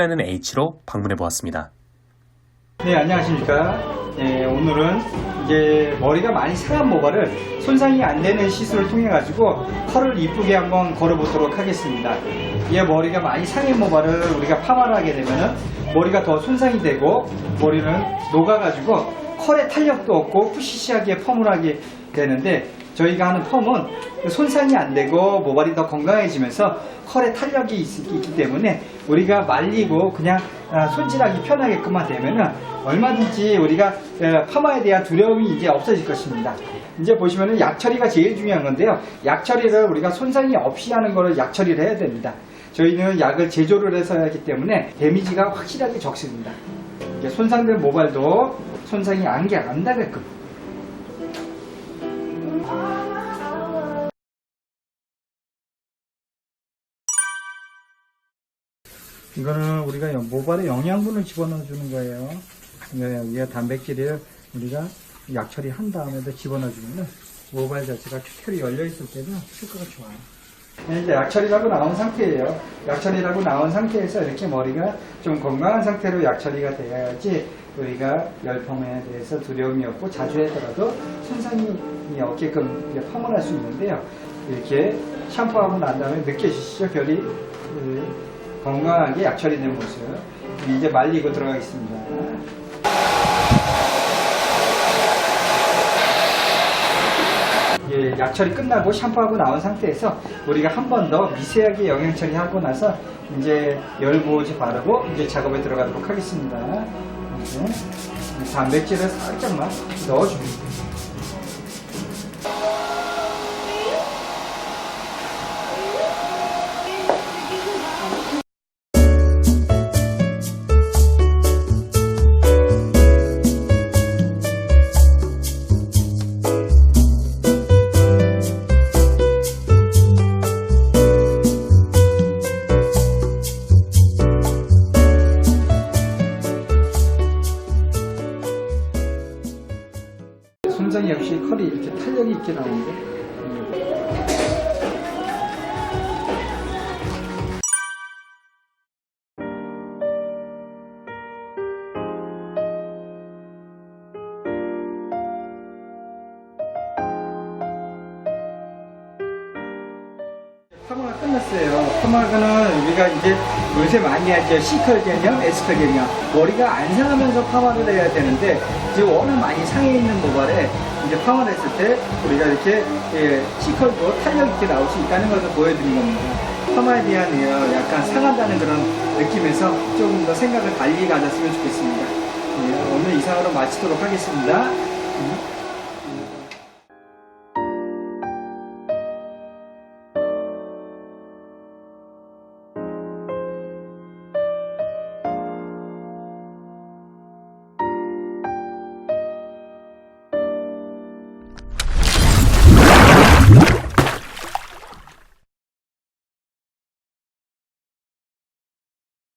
설레는 H로 방문해 보았습니다. 네, 안녕하십니까. 네, 오늘은 이제 머리가 많이 상한 모발을 손상이 안 되는 시술을 통해 가지고 털을 이쁘게 한번 걸어보도록 하겠습니다. 이 머리가 많이 상한 모발을 우리가 파마를 하게 되면은 머리가 더 손상이 되고 머리는 녹아가지고 컬의 탄력도 없고 푸시시하게 펌을 하게 되는데 저희가 하는 펌은 손상이 안 되고 모발이 더 건강해지면서 컬의 탄력이 있, 기 때문에 우리가 말리고 그냥 아, 손질하기 편하게끔만 되면은 얼마든지 우리가 어, 파마에 대한 두려움이 이제 없어질 것입니다. 이제 보시면은 약 처리가 제일 중요한 건데요. 약 처리를 우리가 손상이 없이 하는 거를 약 처리를 해야 됩니다. 저희는 약을 제조를 해서 하기 때문에 데미지가 확실하게 적습니다. 손상된 모발도 손상이 안게 안 닿게끔 이거는 우리가 모발에 영양분을 집어넣어 주는 거예요. 여기가 단백질을 우리가 약 처리 한 다음에도 집어넣어 주면 모발 자체가 큐혈이 열려 있을 때는 효과가 좋아요. 네, 이제 약 처리라고 나온 상태예요. 약 처리라고 나온 상태에서 이렇게 머리가 좀 건강한 상태로 약 처리가 돼야지 우리가 열펌에 대해서 두려움이 없고 자주 하더라도 손상이 없게끔 이렇게 펌을 할수 있는데요. 이렇게 샴푸하고 난 다음에 느껴지시죠? 결이 그, 건강하게 약 처리된 모습. 이제 말리고 들어가겠습니다. 예, 약 처리 끝나고 샴푸하고 나온 상태에서 우리가 한 번 더 미세하게 영양 처리하고 나서 이제 열보지 바르고 이제 작업에 들어가도록 하겠습니다. 단백질을 살짝만 넣어줍니다. 없이 컬이 이렇게 탄력이 있게 나오는데 파마가 끝났어요. 파마는 우리가 이제 요새 많이 하죠. C컬 개념, S컬 개념. 머리가 안 상하면서 파마를 해야 되는데 지금 워낙 많이 상해 있는 모발에 이제 파마를 했을 때 우리가 이렇게 예, C컬도 탄력 있게 나올 수 있다는 것을 보여드린 겁니다. 파마에 대한 예, 약간 상한다는 그런 느낌에서 조금 더 생각을 달리 가졌으면 좋겠습니다. 예, 오늘 이상으로 마치도록 하겠습니다. 음.